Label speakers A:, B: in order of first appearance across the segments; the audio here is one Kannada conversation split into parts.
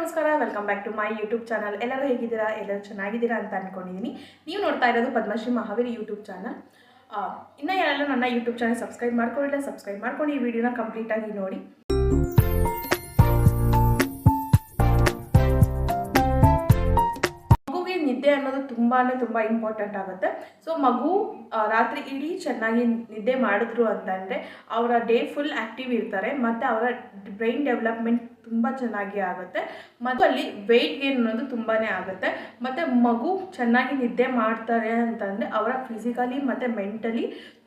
A: ನಮಸ್ಕಾರ welcome back to my YouTube channel ಎಲ್ಲರೂ ಹೇಗಿದ್ದೀರಾ? ಎಲ್ಲರೂ ಚೆನ್ನಾಗಿದ್ದೀರಾ ಅಂತ ಅಂದ್ಕೊಂಡಿದ್ದೀನಿ ನೀವು ನೋಡ್ತಾ ಇರೋದು ಪದ್ಮಶ್ರೀ ಮಹಾವೀರ್ ಯೂಟ್ಯೂಬ್ ಚಾನಲ್ ಇನ್ನೂ ಯಾರೆಲ್ಲ ನನ್ನ ಯೂಟ್ಯೂಬ್ ಚಾನಲ್ ಸಬ್ಸ್ಕ್ರೈಬ್ ಮಾಡ್ಕೊಂಡಿಲ್ಲ ಸಬ್ಸ್ಕ್ರೈಬ್ ಮಾಡ್ಕೊಂಡು ಈ ವಿಡಿಯೋನ ಕಂಪ್ಲೀಟಾಗಿ ನೋಡಿ. ನಿದ್ದೆ ಅನ್ನೋದು ತುಂಬಾ ತುಂಬ ಇಂಪಾರ್ಟೆಂಟ್ ಆಗುತ್ತೆ. ಸೊ ಮಗು ರಾತ್ರಿ ಇಡೀ ಚೆನ್ನಾಗಿ ನಿದ್ದೆ ಮಾಡಿದ್ರು ಅಂತಂದರೆ ಅವರ ಡೇ ಫುಲ್ ಆ್ಯಕ್ಟಿವ್ ಇರ್ತಾರೆ, ಮತ್ತು ಅವರ ಬ್ರೈನ್ ಡೆವಲಪ್ಮೆಂಟ್ ತುಂಬ ಚೆನ್ನಾಗಿ ಆಗುತ್ತೆ. ಮತ್ತು ಅಲ್ಲಿ ವೆಯ್ಟ್ ಗೇನ್ ಅನ್ನೋದು ತುಂಬಾ ಆಗುತ್ತೆ. ಮತ್ತು ಮಗು ಚೆನ್ನಾಗಿ ನಿದ್ದೆ ಮಾಡ್ತಾರೆ ಅಂತಂದರೆ ಅವರ ಫಿಸಿಕಲಿ ಮತ್ತು ಮೆಂಟಲಿ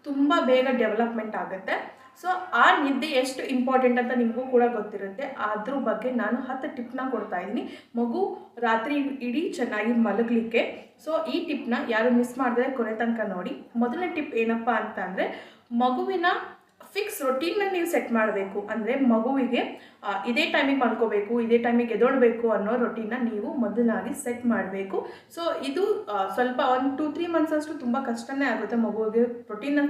A: ತುಂಬ ಬೇಗ ಡೆವಲಪ್ಮೆಂಟ್ ಆಗುತ್ತೆ. ಸೊ ಆ ನಿದ್ದೆ ಎಷ್ಟು ಇಂಪಾರ್ಟೆಂಟ್ ಅಂತ ನಿಮಗೂ ಕೂಡ ಗೊತ್ತಿರುತ್ತೆ. ಅದ್ರ ಬಗ್ಗೆ ನಾನು ಹತ್ತು ಟಿಪ್ನ ಕೊಡ್ತಾ ಇದ್ದೀನಿ. ಮಗು ರಾತ್ರಿ ಇಡೀ ಚೆನ್ನಾಗಿ ಮಲಗಲಿಕ್ಕೆ. ಸೊ ಈ ಟಿಪ್ನ ಯಾರು ಮಿಸ್ ಮಾಡಿದ್ರೆ ಕೊನೆ ತನಕ ನೋಡಿ. ಮೊದಲನೇ ಟಿಪ್ ಏನಪ್ಪ ಅಂತ ಅಂದರೆ, ಮಗುವಿನ ಫಿಕ್ಸ್ ರೊಟೀನ್ನ ನೀವು ಸೆಟ್ ಮಾಡಬೇಕು. ಅಂದರೆ ಮಗುವಿಗೆ ಇದೇ ಟೈಮಿಗೆ ಮಲ್ಕೋಬೇಕು, ಇದೇ ಟೈಮಿಗೆ ಎದೊಳ್ಬೇಕು ಅನ್ನೋ ರೊಟೀನ್ನ ನೀವು ಮೊದಲಾಗಿ ಸೆಟ್ ಮಾಡಬೇಕು. ಸೊ ಇದು ಸ್ವಲ್ಪ ಒಂದು ಟೂ ತ್ರೀ ಮಂತ್ಸ್ ಅಷ್ಟು ತುಂಬ ಕಷ್ಟನೇ ಆಗುತ್ತೆ ಮಗುವಿಗೆ ರೊಟೀನ್ನ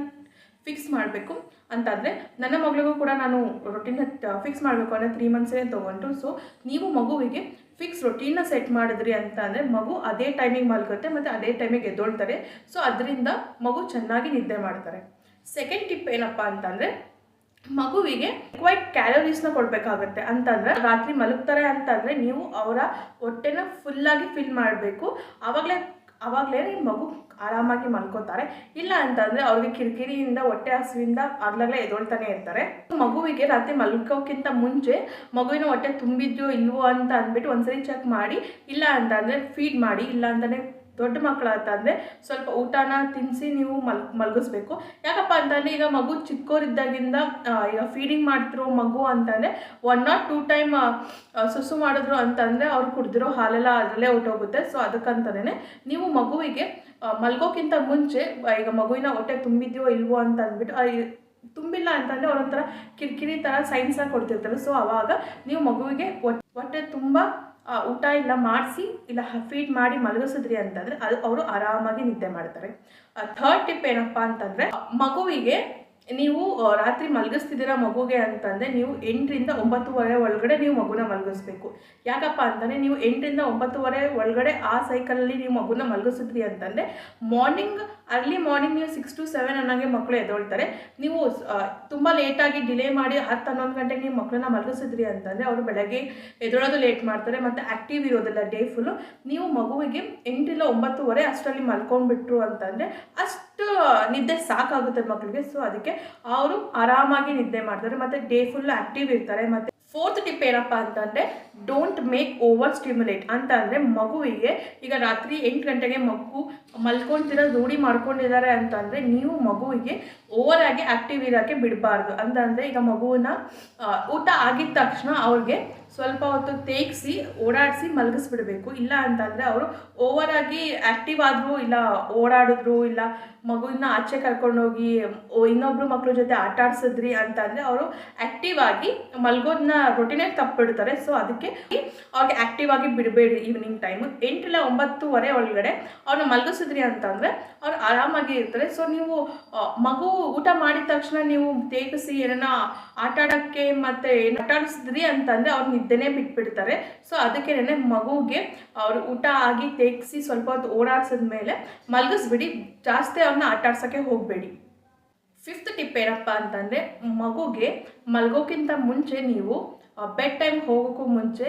A: ಫಿಕ್ಸ್ ಮಾಡಬೇಕು ಅಂತಾದರೆ ನನ್ನ ಮಗಳಿಗೂ ಕೂಡ ನಾನು ರೊಟೀನ ಫಿಕ್ಸ್ ಮಾಡಬೇಕು ಅಂದರೆ ತ್ರೀ ಮಂತ್ಸೇ ತೊಗೊಂಡು ಸೊ ನೀವು ಮಗುವಿಗೆ ಫಿಕ್ಸ್ ರೊಟೀನ್ನ ಸೆಟ್ ಮಾಡಿದ್ರಿ ಅಂತ ಅಂದರೆ ಮಗು ಅದೇ ಟೈಮಿಗೆ ಮಲ್ಗುತ್ತೆ ಮತ್ತು ಅದೇ ಟೈಮಿಗೆ ಎದ್ದೊಳ್ತಾರೆ. ಸೊ ಅದರಿಂದ ಮಗು ಚೆನ್ನಾಗಿ ನಿದ್ದೆ ಮಾಡ್ತಾರೆ. ಸೆಕೆಂಡ್ ಟಿಪ್ ಏನಪ್ಪ ಅಂತಂದರೆ ಮಗುವಿಗೆ ಕ್ವೈಟ್ ಕ್ಯಾಲೋರೀಸ್ನ ಕೊಡಬೇಕಾಗತ್ತೆ ಅಂತಂದರೆ ರಾತ್ರಿ ಮಲಗ್ತಾರೆ ಅಂತಂದರೆ ನೀವು ಅವರ ಹೊಟ್ಟೆನ ಫುಲ್ಲಾಗಿ ಫಿಲ್ ಮಾಡಬೇಕು. ಆವಾಗಲೇ ಆವಾಗಲೇ ಮಗು ಆರಾಮಾಗಿ ಮಲ್ಕೋತಾರೆ. ಇಲ್ಲ ಅಂತಂದರೆ ಅವ್ರಿಗೆ ಕಿರಿಕಿರಿಯಿಂದ, ಹೊಟ್ಟೆ ಹಸುವಿಂದ ಆಗ್ಲಾಗಲೇ ಎದೊಳ್ತಾನೆ ಇರ್ತಾರೆ. ಮಗುವಿಗೆ ರಾತ್ರಿ ಮಲ್ಕೋಕ್ಕಿಂತ ಮುಂಚೆ ಮಗುವಿನ ಹೊಟ್ಟೆ ತುಂಬಿದ್ಯೋ ಇಲ್ವೋ ಅಂತ ಅಂದ್ಬಿಟ್ಟು ಒಂದ್ಸರಿ ಚೆಕ್ ಮಾಡಿ, ಇಲ್ಲ ಅಂತಂದರೆ ಫೀಡ್ ಮಾಡಿ, ಇಲ್ಲ ಅಂತಂದರೆ ದೊಡ್ಡ ಮಕ್ಕಳಾಯ್ತಂದರೆ ಸ್ವಲ್ಪ ಊಟನ ತಿನ್ನಿಸಿ ನೀವು ಮಲ್, ಮಲಗಿಸ್ಬೇಕು. ಯಾಕಪ್ಪ ಅಂತಂದರೆ ಈಗ ಮಗು ಚಿಕ್ಕವರಿದ್ದಾಗಿಂದ ಈಗ ಫೀಡಿಂಗ್ ಮಾಡ್ತಿರೋ ಮಗು ಅಂತಂದರೆ ಒನ್ ನಾಟ್ ಟೂ ಟೈಮ್ ಸುಸು ಮಾಡಿದ್ರು ಅಂತಂದರೆ ಅವ್ರು ಕುಡಿದಿರೋ ಹಾಲೆಲ್ಲ ಅದರಲ್ಲೇ ಹೊಟ್ಟೋಗುತ್ತೆ ಸೊ ಅದಕ್ಕಂತಲೇ ನೀವು ಮಗುವಿಗೆ ಮಲ್ಗೋಕ್ಕಿಂತ ಮುಂಚೆ ಈಗ ಮಗುವಿನ ಹೊಟ್ಟೆ ತುಂಬಿದ್ಯೋ ಇಲ್ವೋ ಅಂತ ಅಂದ್ಬಿಟ್ಟು ತುಂಬಿಲ್ಲ ಅಂತಂದರೆ ಅವರೊಂಥರ ಕಿರಿಕಿರಿ ಥರ ಸೈನ್ಸ್ನ ಕೊಡ್ತಿರ್ತಾರೆ. ಸೊ ಅವಾಗ ನೀವು ಮಗುವಿಗೆ ಹೊಟ್- ಹೊಟ್ಟೆ ತುಂಬ ಊಟ ಇಲ್ಲ ಮಾಡಿಸಿ ಇಲ್ಲ ಫೀಡ್ ಮಾಡಿ ಮಲಗಿಸಿದ್ರಿ ಅಂತಂದರೆ ಅದು ಅವರು ಆರಾಮಾಗಿ ನಿದ್ದೆ ಮಾಡ್ತಾರೆ. ಥರ್ಡ್ ಟಿಪ್ ಏನಪ್ಪ ಅಂತಂದರೆ, ಮಗುವಿಗೆ ನೀವು ರಾತ್ರಿ ಮಲಗಿಸ್ತಿದ್ದೀರಾ ಮಗುಗೆ ಅಂತಂದರೆ ನೀವು ಎಂಟರಿಂದ ಒಂಬತ್ತುವರೆ ಒಳಗಡೆ ನೀವು ಮಗುನ ಮಲಗಿಸ್ಬೇಕು. ಯಾಕಪ್ಪ ಅಂತಂದರೆ ನೀವು ಎಂಟರಿಂದ ಒಂಬತ್ತುವರೆ ಒಳಗಡೆ ಆ ಸೈಕಲಲ್ಲಿ ನೀವು ಮಗುನ ಮಲಗಿಸಿದ್ರಿ ಅಂತಂದರೆ ಮಾರ್ನಿಂಗ್ ಅರ್ಲಿ ಮಾರ್ನಿಂಗ್ ನೀವು ಸಿಕ್ಸ್ ಟು ಸೆವೆನ್ ಅನ್ನೋಂಗೆ ಮಕ್ಕಳು ಎದ್ದೊಳ್ತಾರೆ. ನೀವು ತುಂಬ ಲೇಟಾಗಿ ಡಿಲೇ ಮಾಡಿ ಹತ್ತು ಹನ್ನೊಂದು ಗಂಟೆಗೆ ನೀವು ಮಕ್ಕಳನ್ನ ಮಲಗಿಸಿದ್ರಿ ಅಂತಂದರೆ ಅವರು ಬೆಳಗ್ಗೆ ಎದೊಳೋದು ಲೇಟ್ ಮಾಡ್ತಾರೆ ಮತ್ತು ಆ್ಯಕ್ಟಿವ್ ಇರೋದಿಲ್ಲ ಡೇ ಫುಲ್ಲು ನೀವು ಮಗುವಿಗೆ ಎಂಟಿಲ್ಲ ಒಂಬತ್ತುವರೆ ಅಷ್ಟರಲ್ಲಿ ಮಲ್ಕೊಂಡ್ಬಿಟ್ರು ಅಂತಂದರೆ ಅಷ್ಟು ನಿದ್ದೆ ಸಾಕಾಗುತ್ತೆ ಮಕ್ಕಳಿಗೆ ಸೊ ಅದಕ್ಕೆ ಅವರು ಆರಾಮಾಗಿ ನಿದ್ದೆ ಮಾಡ್ತಾರೆ, ಮತ್ತು ಡೇ ಫುಲ್ ಆ್ಯಕ್ಟಿವ್ ಇರ್ತಾರೆ, ಮತ್ತು ಫೋರ್ತ್ ಟಿಪ್ ಏನಪ್ಪ ಅಂತಂದರೆ ಡೋಂಟ್ ಮೇಕ್ ಓವರ್ ಸ್ಟಿಮ್ಯುಲೇಟ್ ಅಂತ ಅಂದರೆ ಮಗುವಿಗೆ ಈಗ ರಾತ್ರಿ ಎಂಟು ಗಂಟೆಗೆ ಮಗು ಮಲ್ಕೊಳ್ತಿರೋ ರೂಢಿ ಮಾಡ್ಕೊಂಡಿದ್ದಾರೆ ಅಂತಂದರೆ ನೀವು ಮಗುವಿಗೆ ಓವರ್ ಆಗಿ ಆ್ಯಕ್ಟಿವ್ ಇರೋಕ್ಕೆ ಬಿಡಬಾರ್ದು. ಅಂತಂದರೆ ಈಗ ಮಗುವನ್ನ ಊಟ ಆಗಿದ ತಕ್ಷಣ ಅವ್ರಿಗೆ ಸ್ವಲ್ಪ ಹೊತ್ತು ತೇಗಿಸಿ, ಓಡಾಡಿಸಿ ಮಲಗಿಸ್ಬಿಡ್ಬೇಕು. ಇಲ್ಲ ಅಂತಂದರೆ ಅವರು ಓವರ್ ಆಗಿ ಆ್ಯಕ್ಟಿವ್ ಆದರೂ ಇಲ್ಲ, ಓಡಾಡಿದ್ರು ಇಲ್ಲ ಮಗುವಿನ ಆಚೆ ಕರ್ಕೊಂಡೋಗಿ ಇನ್ನೊಬ್ರು ಮಕ್ಕಳ ಜೊತೆ ಆಟ ಆಡ್ಸಿದ್ರಿ ಅಂತಂದರೆ ಅವರು ಆ್ಯಕ್ಟಿವ್ ಆಗಿ ಮಲ್ಗೋದನ್ನ ರೊಟೀನೇ ತಪ್ಪಿಡ್ತಾರೆ. ಸೊ ಅದಕ್ಕೆ ಅವ್ರಿಗೆ ಆ್ಯಕ್ಟಿವ್ ಆಗಿ ಬಿಡಬೇಡಿ ಈವ್ನಿಂಗ್ ಟೈಮು ಎಂಟಿಲ್ಲ ಒಂಬತ್ತುವರೆ ಒಳಗಡೆ ಅವ್ರನ್ನ ಮಲಗಿಸಿದ್ರಿ ಅಂತಂದರೆ ಅವ್ರು ಆರಾಮಾಗಿ ಇರ್ತಾರೆ. ಸೊ ನೀವು ಮಗು ಊಟ ಮಾಡಿದ ತಕ್ಷಣ ನೀವು ತೇಗಿಸಿ ಏನನ್ನ ಆಟ ಆಡೋಕ್ಕೆ ಮತ್ತು ಏನು ಆಟ ಆಡಿಸಿದ್ರಿ ಅಂತಂದರೆ ಅವ್ರು ನಿದ್ದೆನೇ ಬಿಟ್ಬಿಡ್ತಾರೆ. ಸೊ ಅದಕ್ಕೇನೆ ಮಗುಗೆ ಅವ್ರು ಊಟ ಆಗಿ ತೇಗಿಸಿ ಸ್ವಲ್ಪ ಹೊತ್ತು ಓಡಾಡ್ಸಿದ ಮೇಲೆ ಮಲಗಿಸ್ಬಿಡಿ, ಜಾಸ್ತಿ ಅವ್ರನ್ನ ಆಟ ಆಡ್ಸೋಕ್ಕೆ ಹೋಗಬೇಡಿ. ಫಿಫ್ತ್ ಟಿಪ್ ಏನಪ್ಪ ಅಂತಂದರೆ ಮಗುಗೆ ಮಲಗೋಕ್ಕಿಂತ ಮುಂಚೆ ನೀವು ಬೆಡ್ ಟೈಮ್ ಹೋಗೋಕ್ಕೂ ಮುಂಚೆ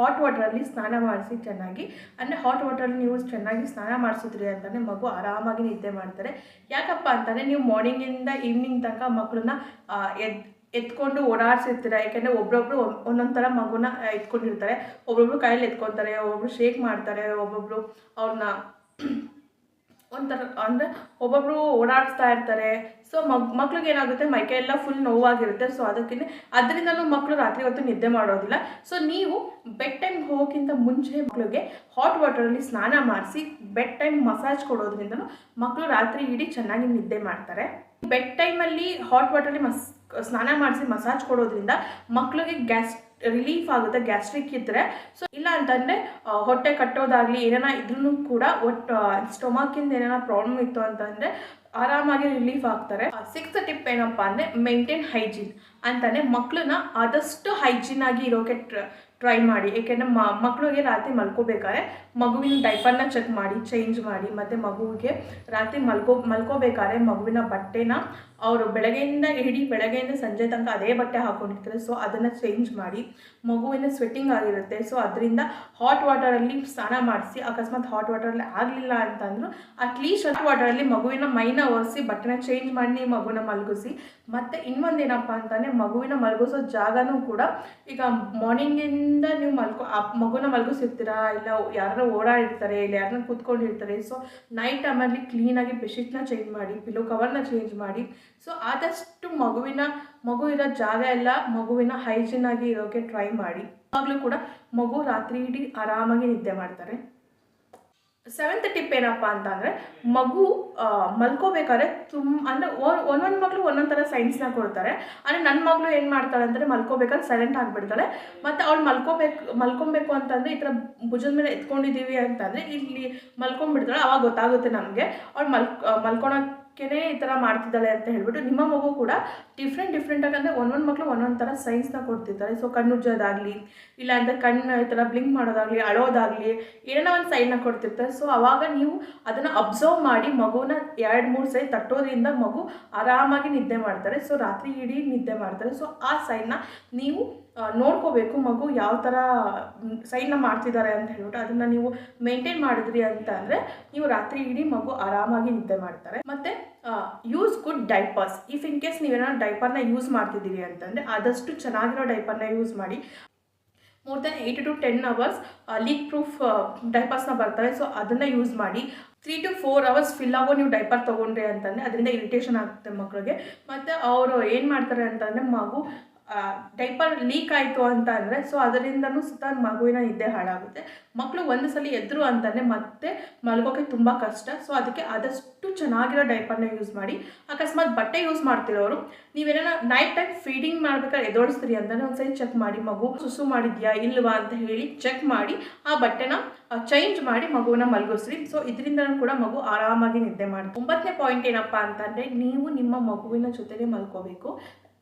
A: ಹಾಟ್ ವಾಟರಲ್ಲಿ ಸ್ನಾನ ಮಾಡಿಸಿ ಚೆನ್ನಾಗಿ, ಅಂದರೆ ಹಾಟ್ ವಾಟ್ರಲ್ಲಿ ನೀವು ಚೆನ್ನಾಗಿ ಸ್ನಾನ ಮಾಡಿಸಿದ್ರಿ ಅಂತಲೇ ಮಗು ಆರಾಮಾಗಿ ನಿದ್ದೆ ಮಾಡ್ತಾರೆ. ಯಾಕಪ್ಪ ಅಂತಂದರೆ ನೀವು ಮಾರ್ನಿಂಗಿಂದ ಈವ್ನಿಂಗ್ ತನಕ ಮಕ್ಕಳನ್ನ ಎದ್, ಎತ್ಕೊಂಡು ಓಡಾಡ್ಸಿರ್ತೀರ, ಯಾಕೆಂದರೆ ಒಬ್ಬೊಬ್ರು ಒಂದೊಂದ್ ಥರ ಮಗುನ ಎತ್ಕೊಂಡಿರ್ತಾರೆ. ಒಬ್ಬೊಬ್ರು ಕೈಯಲ್ಲಿ ಎತ್ಕೊತಾರೆ ಒಬ್ಬೊಬ್ರು ಶೇಕ್ ಮಾಡ್ತಾರೆ ಒಬ್ಬೊಬ್ರು ಅವ್ರನ್ನ ಒಂಥರ ಅಂದರೆ ಒಬ್ಬೊಬ್ಬರು ಓಡಾಡಿಸ್ತಾ ಇರ್ತಾರೆ. ಸೊ ಮಗ್ ಮಕ್ಳಿಗೆ ಏನಾಗುತ್ತೆ? ಮೈಕೈ ಎಲ್ಲ ಫುಲ್ ನೋವಾಗಿರುತ್ತೆ. ಸೊ ಅದಕ್ಕೆ ಅದರಿಂದಲೂ ಮಕ್ಕಳು ರಾತ್ರಿ ಹೊತ್ತು ನಿದ್ದೆ ಮಾಡೋದಿಲ್ಲ. ಸೊ ನೀವು ಬೆಡ್ ಟೈಮ್ ಹೋಗೋಕ್ಕಿಂತ ಮುಂಚೆ ಮಕ್ಕಳಿಗೆ ಹಾಟ್ ವಾಟರಲ್ಲಿ ಸ್ನಾನ ಮಾಡಿಸಿ ಬೆಡ್ ಟೈಮ್ ಮಸಾಜ್ ಕೊಡೋದ್ರಿಂದಲೂ ಮಕ್ಕಳು ರಾತ್ರಿ ಇಡೀ ಚೆನ್ನಾಗಿ ನಿದ್ದೆ ಮಾಡ್ತಾರೆ. ಬೆಡ್ ಟೈಮಲ್ಲಿ ಹಾಟ್ ವಾಟರಲ್ಲಿ ಮಸ್, ಸ್ನಾನ ಮಾಡಿಸಿ ಮಸಾಜ್ ಕೊಡೋದ್ರಿಂದ ಮಕ್ಕಳಿಗೆ ಗ್ಯಾಸ್ ರಿಲೀಫ್ ಆಗುತ್ತೆ ಗ್ಯಾಸ್ಟ್ರಿಕ್ ಇದ್ರೆ. ಸೊ ಇಲ್ಲ ಅಂತಂದ್ರೆ ಹೊಟ್ಟೆ ಕಟ್ಟೋದಾಗ್ಲಿ ಏನೇನ ಇದ್ರೂ ಕೂಡ ಒಟ್ಟು ಸ್ಟೊಮಕಿಂದ ಏನೇನ ಪ್ರಾಬ್ಲಮ್ ಇತ್ತು ಅಂತಂದ್ರೆ ಆರಾಮಾಗಿ ರಿಲೀಫ್ ಆಗ್ತಾರೆ. ಸಿಕ್ಸ್ ಟಿಪ್ ಏನಪ್ಪಾ ಅಂದ್ರೆ ಮೇಂಟೈನ್ ಹೈಜೀನ್ ಅಂತಾನೆ ಮಕ್ಕಳನ್ನ ಆದಷ್ಟು ಹೈಜೀನ್ ಆಗಿ ಇರೋಕೆ ಟ್ರೈ ಮಾಡಿ. ಏಕೆಂದರೆ ಮಕ್ಕಳಿಗೆ ರಾತ್ರಿ ಮಲ್ಕೋಬೇಕಾದ್ರೆ ಮಗುವಿನ ಡೈಪರ್ನ ಚೆಕ್ ಮಾಡಿ ಚೇಂಜ್ ಮಾಡಿ, ಮತ್ತು ಮಗುವಿಗೆ ರಾತ್ರಿ ಮಲ್ಕೋ, ಮಲ್ಕೋಬೇಕಾದ್ರೆ ಮಗುವಿನ ಬಟ್ಟೆನ ಅವರು ಬೆಳಗ್ಗೆಯಿಂದ ಇಡೀ ಬೆಳಗ್ಗೆಯಿಂದ ಸಂಜೆ ತನಕ ಅದೇ ಬಟ್ಟೆ ಹಾಕೊಂಡಿರ್ತಾರೆ. ಸೊ ಅದನ್ನು ಚೇಂಜ್ ಮಾಡಿ. ಮಗುವಿನ ಸ್ವೆಟ್ಟಿಂಗ್ ಆಗಿರುತ್ತೆ. ಸೊ ಅದರಿಂದ ಹಾಟ್ ವಾಟರಲ್ಲಿ ಸ್ನಾನ ಮಾಡಿಸಿ, ಅಕಸ್ಮಾತ್ ಹಾಟ್ ವಾಟರಲ್ಲಿ ಆಗಲಿಲ್ಲ ಅಂತಂದ್ರು ಅಟ್ಲೀಸ್ಟ್ ಹಾಟ್ ವಾಟರಲ್ಲಿ ಮಗುವಿನ ಮೈನ ಒರೆಸಿ, ಬಟ್ಟೆನ ಚೇಂಜ್ ಮಾಡಿ ಮಗುನ ಮಲಗಿಸಿ. ಮತ್ತು ಇನ್ನೊಂದೇನಪ್ಪ ಅಂತಂದರೆ ಮಗುವಿನ ಮಲಗಿಸೋ ಜಾಗನೂ ಕೂಡ ಈಗ ಮಾರ್ನಿಂಗಿಂದ ನೀವು ಮಲ್ಕೊ, ಆ ಮಗುನ ಮಲಗಿಸಿರ್ತೀರಾ ಇಲ್ಲ ಯಾರು ಓಡಾಡಿರ್ತಾರೆ, ಇಲ್ಲ ಯಾರನ್ನ ಕೂತ್ಕೊಂಡಿರ್ತಾರೆ ಸೊ ನೈಟ್ ಟೈಮಲ್ಲಿ ಕ್ಲೀನಾಗಿ ಬೆಡ್ಶೀಟ್ನ ಚೇಂಜ್ ಮಾಡಿ ಪಿಲೋ ಕವರ್ನ ಚೇಂಜ್ ಮಾಡಿ ಸೊ ಆದಷ್ಟು ಮಗುವಿನ, ಮಗು ಇರೋ ಜಾಗ ಎಲ್ಲ ಮಗುವಿನ ಹೈಜೀನ್ ಆಗಿ ಇರೋಕ್ಕೆ ಟ್ರೈ ಮಾಡಿ. ಆವಾಗಲೂ ಕೂಡ ಮಗು ರಾತ್ರಿ ಇಡೀ ಆರಾಮಾಗಿ ನಿದ್ದೆ ಮಾಡ್ತಾರೆ. ಸೆವೆಂತ್ ಟಿಪ್ ಏನಪ್ಪ ಅಂತಂದರೆ, ಮಗು ಮಲ್ಕೋಬೇಕಾದ್ರೆ ತುಂಬ ಅಂದರೆ ಒಂದೊಂದು ಮಗಳು ಒಂದೊಂದು ಥರ ಸೈನ್ಸ್ನ ಕೊಡ್ತಾರೆ. ಅಂದರೆ ನನ್ನ ಮಗಳು ಏನು ಮಾಡ್ತಾಳೆ ಅಂದರೆ ಮಲ್ಕೋಬೇಕಾದ್ರೆ ಸೈಲೆಂಟ್ ಆಗಿಬಿಡ್ತಾಳೆ. ಮತ್ತು ಅವಳು ಮಲ್ಕೋಬೇಕು, ಮಲ್ಕೊಬೇಕು ಅಂತಂದರೆ ಈ ಥರ ಭುಜದ ಮೇಲೆ ಎತ್ಕೊಂಡಿದ್ದೀವಿ ಅಂತಂದರೆ ಇಲ್ಲಿ ಮಲ್ಕೊಂಡ್ಬಿಡ್ತಾಳೆ. ಅವಾಗ ಗೊತ್ತಾಗುತ್ತೆ ನಮಗೆ. ಅವಳು ಮಲ್ ಮಲ್ಕೊಳಕ್ಕೇ ಈ ಥರ ಮಾಡ್ತಿದ್ದಾಳೆ ಅಂತ ಹೇಳ್ಬಿಟ್ಟು ನಿಮ್ಮ ಮಗು ಕೂಡ ಡಿಫ್ರೆಂಟ್ ಡಿಫ್ರೆಂಟಾಗಿ ಅಂದರೆ ಒಂದೊಂದು ಮಕ್ಕಳು ಒಂದೊಂದು ಥರ ಸೈನ್ಸ್ನ ಕೊಡ್ತಿರ್ತಾರೆ. ಸೊ ಕಣ್ಣುಜ್ಜೋದಾಗಲಿ ಇಲ್ಲ ಅಂದರೆ ಕಣ್ಣು ಈ ಥರ ಬ್ಲಿಂಕ್ ಮಾಡೋದಾಗಲಿ, ಅಳೋದಾಗಲಿ, ಏನೋ ಒಂದು ಸೈನ್ನ ಕೊಡ್ತಿರ್ತಾರೆ. ಸೊ ಅವಾಗ ನೀವು ಅದನ್ನು ಅಬ್ಸರ್ವ್ ಮಾಡಿ ಮಗುನ ಎರಡು, ಮೂರು ಸೈ ತಟ್ಟೋದ್ರಿಂದ ಮಗು ಆರಾಮಾಗಿ ನಿದ್ದೆ ಮಾಡ್ತಾರೆ. ಸೊ ರಾತ್ರಿ ಇಡೀ ನಿದ್ದೆ ಮಾಡ್ತಾರೆ. ಸೊ ಆ ಸೈನ್ನ ನೀವು ನೋಡ್ಕೋಬೇಕು ಮಗು ಯಾವ ಥರ ಸೈನ್ನ ಮಾಡ್ತಿದ್ದಾರೆ ಅಂತ ಹೇಳ್ಬಿಟ್ಟು ಅದನ್ನು ನೀವು ಮೇಂಟೈನ್ ಮಾಡಿದ್ರಿ ಅಂತ ಅಂದರೆ ನೀವು ರಾತ್ರಿ ಇಡೀ ಮಗು ಆರಾಮಾಗಿ ನಿದ್ದೆ ಮಾಡ್ತಾರೆ. ಮತ್ತು use good diapers if in case ನೀವೇನಾದ್ರು ಡೈಪರ್ನ ಯೂಸ್ ಮಾಡ್ತಿದ್ದೀರಿ ಅಂತಂದರೆ ಆದಷ್ಟು ಚೆನ್ನಾಗಿರೋ ಡೈಪರ್ನ ಯೂಸ್ ಮಾಡಿ. More then eight to ten hours leak proof ಡೈಪರ್ಸ್ನ ಬರ್ತವೆ ಸೊ ಅದನ್ನು ಯೂಸ್ ಮಾಡಿ. Three to four hours fill ಆಗೋ ನೀವು ಡೈಪರ್ ತೊಗೊಂಡ್ರಿ ಅಂತಂದರೆ ಅದರಿಂದ ಇರಿಟೇಷನ್ ಆಗುತ್ತೆ ಮಕ್ಕಳಿಗೆ ಮತ್ತು ಅವರು ಏನು ಮಾಡ್ತಾರೆ ಅಂತಂದರೆ ಮಗು ಡೈಪರ್ ಲೀಕ್ ಆಯಿತು ಅಂತ ಅಂದರೆ ಸೊ ಅದರಿಂದನೂ ಸುತ್ತ ಮಗುವಿನ ನಿದ್ದೆ ಹಾಳಾಗುತ್ತೆ. ಮಕ್ಕಳು ಒಂದು ಸಲ ಎದ್ರು ಅಂತಲೇ ಮತ್ತೆ ಮಲ್ಗೋಕೆ ತುಂಬ ಕಷ್ಟ. ಸೊ ಅದಕ್ಕೆ ಆದಷ್ಟು ಚೆನ್ನಾಗಿರೋ ಡೈಪರ್ನ ಯೂಸ್ ಮಾಡಿ. ಅಕಸ್ಮಾತ್ ಬಟ್ಟೆ ಯೂಸ್ ಮಾಡ್ತಿರೋರು ನೀವೇನ ನೈಟ್ ಟೈಮ್ ಫೀಡಿಂಗ್ ಮಾಡ್ಬೇಕಾದ್ರೆ ಎದೋಡಿಸ್ತೀರಿ ಅಂತಲೇ ಒಂದ್ಸರಿ ಚೆಕ್ ಮಾಡಿ, ಮಗು ಸುಸು ಮಾಡಿದ್ಯಾ ಇಲ್ವಾ ಅಂತ ಹೇಳಿ ಚೆಕ್ ಮಾಡಿ, ಆ ಬಟ್ಟೆನ ಚೇಂಜ್ ಮಾಡಿ ಮಗುವನ್ನ ಮಲಗಿಸ್ರಿ. ಸೊ ಇದರಿಂದನೂ ಕೂಡ ಮಗು ಆರಾಮಾಗಿ ನಿದ್ದೆ ಮಾಡಿ ಒಂಬತ್ತನೇ ಪಾಯಿಂಟ್ ಏನಪ್ಪ ಅಂತಂದರೆ, ನೀವು ನಿಮ್ಮ ಮಗುವಿನ ಜೊತೆಗೆ ಮಲ್ಕೋಬೇಕು.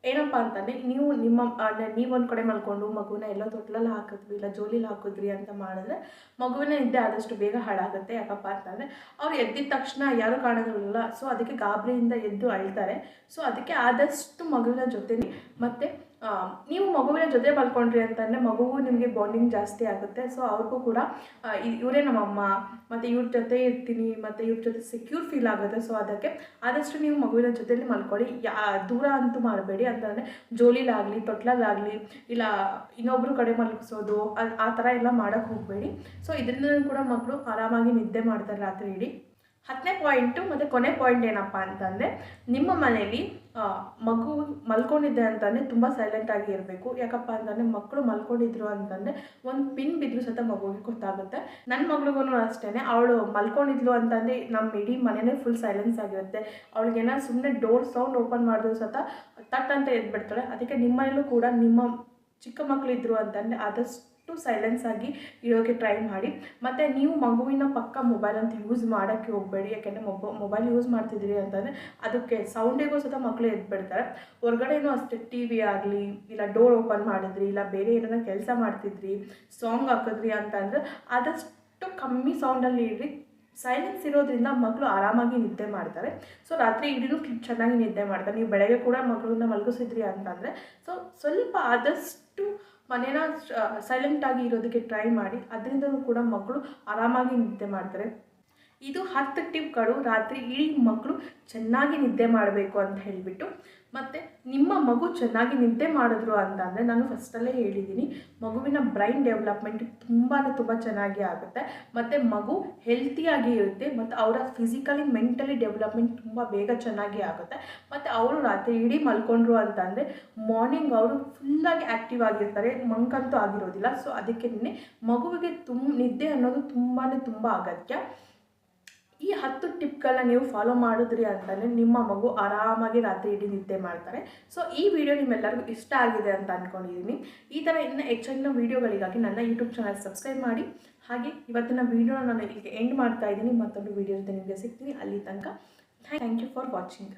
A: ಏನಪ್ಪ ಅಂತಂದರೆ, ನೀವು ನಿಮ್ಮ ಅಂದರೆ ಕಡೆ ಮಲ್ಕೊಂಡು ಮಗುನ ಎಲ್ಲೋ ತೊಟ್ಲಲ್ಲಿ ಹಾಕಿದ್ವಿ, ಇಲ್ಲ ಜೋಲಿಲಿ ಹಾಕಿದ್ರಿ ಅಂತ ಮಾಡಿದ್ರೆ, ಮಗುವಿನ ನಿದ್ದೆ ಆದಷ್ಟು ಬೇಗ ಹಾಳಾಗುತ್ತೆ, ಯಾಕಪ್ಪ ಅಂತಂದರೆ, ಅವ್ರು ಎದ್ದಿದ ತಕ್ಷಣ ಯಾರು ಕಾಣೋದಿಲ್ಲ ಸೊ ಅದಕ್ಕೆ ಗಾಬರಿಯಿಂದ ಎದ್ದು ಅಳ್ತಾರೆ. ಸೊ ಅದಕ್ಕೆ ಆದಷ್ಟು ಮಗುವಿನ ಜೊತೆ ಮತ್ತು ನೀವು ಮಗುವಿನ ಜೊತೆ ಮಲ್ಕೊಂಡ್ರಿ ಅಂತಂದರೆ ಮಗುವು ನಿಮಗೆ ಬಾಂಡಿಂಗ್ ಜಾಸ್ತಿ ಆಗುತ್ತೆ. ಸೊ ಅವ್ರಿಗೂ ಕೂಡ ಇವರೇ ನಮ್ಮಮ್ಮ ಮತ್ತು ಇವ್ರ ಜೊತೆ ಇರ್ತೀನಿ, ಮತ್ತು ಇವ್ರ ಜೊತೆ ಸೆಕ್ಯೂರ್ ಫೀಲ್ ಆಗುತ್ತೆ. ಸೊ ಅದಕ್ಕೆ ಆದಷ್ಟು ನೀವು ಮಗುವಿನ ಜೊತೆಲಿ ಮಲ್ಕೊಳ್ಳಿ. ಯಾ, ದೂರ ಅಂತೂ ಮಾಡಬೇಡಿ. ಅಂತಂದರೆ ಜೋಲಿಲಾಗಲಿ ತೊಟ್ಲಲ್ಲಾಗಲಿ ಇಲ್ಲ ಇನ್ನೊಬ್ರು ಕಡೆ ಮಲಗಿಸೋದು ಆ ಥರ ಎಲ್ಲ ಮಾಡೋಕ್ಕೆ ಹೋಗಬೇಡಿ. ಸೊ ಇದರಿಂದ ಕೂಡ ಮಕ್ಕಳು ಆರಾಮಾಗಿ ನಿದ್ದೆ ಮಾಡ್ತಾರೆ ರಾತ್ರಿ ಇಡೀ. ಹತ್ತನೇ ಪಾಯಿಂಟು ಮತ್ತು ಕೊನೆ ಪಾಯಿಂಟ್ ಏನಪ್ಪ ಅಂತಂದರೆ ನಿಮ್ಮ ಮನೆಯಲ್ಲಿ ಮಗು ಮಲ್ಕೊಂಡಿದ್ದೆ ಅಂತಂದರೆ ತುಂಬ ಸೈಲೆಂಟಾಗಿ ಇರಬೇಕು. ಯಾಕಪ್ಪ ಅಂತಂದರೆ ಮಕ್ಕಳು ಮಲ್ಕೊಂಡಿದ್ರು ಅಂತಂದರೆ ಒಂದು ಪಿನ್ ಬಿದ್ದರೂ ಸತ ಮಗುವಿಗೆ ಗೊತ್ತಾಗುತ್ತೆ. ನನ್ನ ಮಗಳಿಗೂ ಅಷ್ಟೇ ಅವಳು ಮಲ್ಕೊಂಡಿದ್ಲು ಅಂತಂದರೆ ನಮ್ಮ ಇಡೀ ಮನೆಯೇ ಫುಲ್ ಸೈಲೆನ್ಸ್ ಆಗಿರುತ್ತೆ. ಅವಳಿಗೇನಾದ್ರು ಸುಮ್ಮನೆ ಡೋರ್ ಸೌಂಡ್ ಓಪನ್ ಮಾಡಿದ್ರು ಸಹ ತಟ್ ಅಂತ ಎದ್ಬಿಡ್ತಾಳೆ. ಅದಕ್ಕೆ ನಿಮ್ಮ ಮನೇಲೂ ಕೂಡ ನಿಮ್ಮ ಚಿಕ್ಕ ಮಕ್ಕಳಿದ್ರು ಅಂತಂದರೆ ಆದಷ್ಟು ಸೈಲೆನ್ಸ್ ಆಗಿ ಇರೋಕ್ಕೆ ಟ್ರೈ ಮಾಡಿ. ಮತ್ತು ನೀವು ಮಗುವಿನ ಪಕ್ಕ ಮೊಬೈಲ್ ಅಂತ ಯೂಸ್ ಮಾಡೋಕ್ಕೆ ಹೋಗಬೇಡಿ. ಯಾಕೆಂದರೆ ಮೊಬ ಮೊಬೈಲ್ ಯೂಸ್ ಮಾಡ್ತಿದ್ದೀರಿ ಅಂತಂದರೆ ಅದಕ್ಕೆ ಸೌಂಡಿಗೂ ಸಹ ಮಕ್ಕಳು ಎದ್ಬಿಡ್ತಾರೆ. ಹೊರಗಡೆನೂ ಅಷ್ಟೇ ಟಿ ವಿ ಆಗಲಿ, ಇಲ್ಲ ಡೋರ್ ಓಪನ್ ಮಾಡಿದ್ರಿ, ಇಲ್ಲ ಬೇರೆ ಏನಾರ ಕೆಲಸ ಮಾಡ್ತಿದ್ರಿ ಸಾಂಗ್ ಹಾಕಿದ್ರಿ ಅಂತಂದರೆ ಆದಷ್ಟು ಕಮ್ಮಿ ಸೌಂಡಲ್ಲಿ ಇಡ್ರಿ. ಸೈಲೆನ್ಸ್ ಇರೋದ್ರಿಂದ ಮಕ್ಕಳು ಆರಾಮಾಗಿ ನಿದ್ದೆ ಮಾಡ್ತಾರೆ. ಸೊ ರಾತ್ರಿ ಇಡೀನೂ ಚೆನ್ನಾಗಿ ನಿದ್ದೆ ಮಾಡ್ತಾರೆ. ನೀವು ಬೆಳಗ್ಗೆ ಕೂಡ ಮಕ್ಕಳನ್ನ ಮಲಗಿಸಿದ್ರಿ ಅಂತಂದರೆ ಸೊ ಸ್ವಲ್ಪ ಆದಷ್ಟು ಮನೇನ ಸೈಲೆಂಟಾಗಿ ಇರೋದಕ್ಕೆ ಟ್ರೈ ಮಾಡಿ ಅದರಿಂದಲೂ ಕೂಡ ಮಕ್ಕಳು ಆರಾಮಾಗಿ ನಿದ್ದೆ ಮಾಡ್ತಾರೆ. ಇದು ಹತ್ತು ಟಿಪ್ಗಳು ರಾತ್ರಿ ಇಡೀ ಮಕ್ಕಳು ಚೆನ್ನಾಗಿ ನಿದ್ದೆ ಮಾಡಬೇಕು ಅಂತ ಹೇಳಿಬಿಟ್ಟು. ಮತ್ತು ನಿಮ್ಮ ಮಗು ಚೆನ್ನಾಗಿ ನಿದ್ದೆ ಮಾಡಿದ್ರು ಅಂತಂದರೆ ನಾನು ಫಸ್ಟಲ್ಲೇ ಹೇಳಿದ್ದೀನಿ, ಮಗುವಿನ ಬ್ರೈನ್ ಡೆವಲಪ್ಮೆಂಟ್ ತುಂಬಾ ತುಂಬ ಚೆನ್ನಾಗಿ ಆಗುತ್ತೆ. ಮತ್ತು ಮಗು ಹೆಲ್ತಿಯಾಗಿ ಇರುತ್ತೆ, ಮತ್ತು ಅವರ ಫಿಸಿಕಲಿ ಮೆಂಟಲಿ ಡೆವಲಪ್ಮೆಂಟ್ ತುಂಬ ಬೇಗ ಚೆನ್ನಾಗಿ ಆಗುತ್ತೆ. ಮತ್ತು ಅವರು ರಾತ್ರಿ ಇಡೀ ಮಲ್ಕೊಂಡ್ರು ಅಂತಂದರೆ ಮಾರ್ನಿಂಗ್ ಅವರು ಫುಲ್ಲಾಗಿ ಆ್ಯಕ್ಟಿವ್ ಆಗಿರ್ತಾರೆ, ಮಂಕಂತೂ ಆಗಿರೋದಿಲ್ಲ. ಸೊ ಅದಕ್ಕೆ ಮಗುವಿಗೆ ತುಂಬ ನಿದ್ದೆ ಅನ್ನೋದು ತುಂಬಾ ತುಂಬ ಅಗತ್ಯ. ಈ ಹತ್ತು ಟಿಪ್ಗಳನ್ನ ನೀವು ಫಾಲೋ ಮಾಡಿದ್ರಿ ಅಂತಂದರೆ ನಿಮ್ಮ ಮಗು ಆರಾಮಾಗಿ ರಾತ್ರಿ ಇಡೀ ನಿದ್ದೆ ಮಾಡ್ತಾರೆ. ಸೊ ಈ ವಿಡಿಯೋ ನಿಮ್ಮೆಲ್ಲರಿಗೂ ಇಷ್ಟ ಆಗಿದೆ ಅಂತ ಅಂದ್ಕೊಂಡಿದ್ದೀನಿ ಈ ಥರ ಇನ್ನೂ ಹೆಚ್ಚಿನ ವೀಡಿಯೋಗಳಿಗಾಗಿ ನನ್ನ ಯೂಟ್ಯೂಬ್ ಚಾನಲ್ ಸಬ್ಸ್ಕ್ರೈಬ್ ಮಾಡಿ. ಹಾಗೆ ಇವತ್ತಿನ ವೀಡಿಯೋನ ನಾನು ಇಲ್ಲಿಗೆ ಎಂಡ್ ಮಾಡ್ತಾ ಇದ್ದೀನಿ. ಮತ್ತೊಂದು ವೀಡಿಯೋ ನಿಮಗೆ ಸಿಗ್ತೀನಿ. ಅಲ್ಲಿ ತನಕ ಥ್ಯಾಂಕ್ ಯು ಫಾರ್ ವಾಚಿಂಗ್